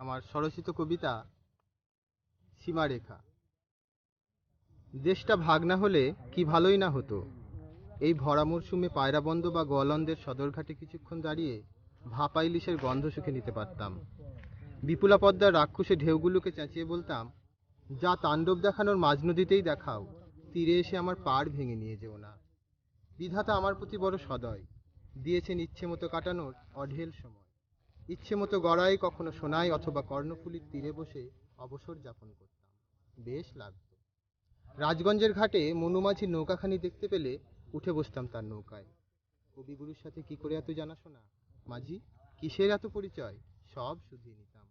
আমার স্বরচিত কবিতা সীমারেখা। দেশটা ভাগ না হলে কি ভালোই না হতো? এই ভরা মরশুমে পায়রাবন্দ বা গোয়ালন্দের সদরঘাটে কিছুক্ষণ দাঁড়িয়ে ভাপা ইলিশের গন্ধ শুকে নিতে পারতাম। বিপুলা পদ্মার রাক্ষসে ঢেউগুলোকে চেঁচিয়ে বলতাম, যা তাণ্ডব দেখানোর মাঝ নদীতেই দেখাও, তীরে এসে আমার পাড় ভেঙে নিয়ে যেও না। বিধাতা আমার প্রতি বড় সদয়, দিয়েছেন ইচ্ছে মতো কাটানোর অঢেল সময়। ইচ্ছে মতো গড়াই কখনো সোনাই অথবা কর্ণফুলির তীরে বসে অবসর যাপন করতাম। বেশ লাগতো। রাজগঞ্জের ঘাটে মনুমাঝির নৌকাখানি দেখতে পেলে উঠে বসতাম তার নৌকায়। কবিগুরুর সাথে কি করে এত জানাশোনা? মাঝি, কিসের এত পরিচয়? সব শুধিয়ে নিতাম।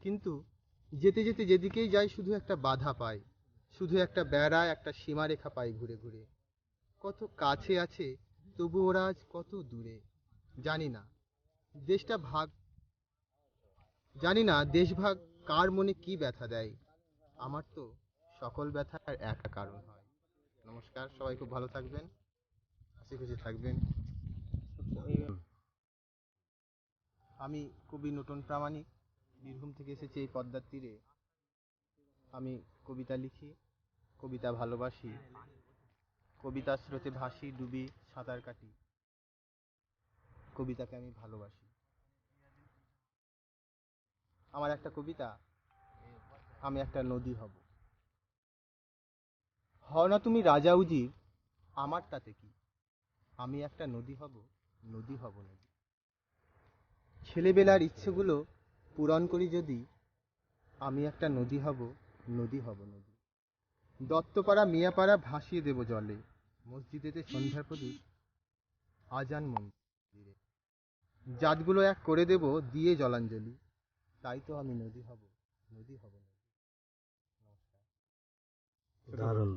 কিন্তু যেতে যেতে যেদিকেই যাই শুধু একটা বাধা পাই। শুধু একটা বেড়া, একটা সীমারেখা পাই ঘুরে ঘুরে। কত কাছে আছে, তবু ওরা আজ কত দূরে? জানি না। দেশটা ভাগ। জানি না দেশভাগ কার মনে কি ব্যথা দেয়। আমার তো সকল ব্যথার একা কারণ হয়। নমস্কার, সবাই খুব ভালো থাকবেন, হাসি খুশি থাকবেন। আমি কবি নতুন প্রামাণিক, বীরভূম থেকে এসেছি এই পদ্মার তীরে। আমি কবিতা লিখি, কবিতা ভালোবাসি, কবিতার স্রোতে ভাসি, ডুবি সাঁতার কাটি। কবিতাকে আমি ভালোবাসি। আমার একটা কবিতা, আমি একটা নদী হব। হও না তুমি রাজা উজির আমার তাতে কি? আমি একটা নদী হব নদী হব নদী। ছেলেবেলার ইচ্ছেগুলো পূরণ করি যদি, আমি একটা নদী হব নদী হব নদী। দত্তপাড়া মিয়াপাড়া ভাসিয়ে দেব জলে, মসজিদেতে সন্ধ্যার প্রদীপ, আজান মন্দিরে জাতগুলো এক করে দেব দিয়ে জলাঞ্জলি। তাই তো আমি নদী হব। নদী হব দারুণ।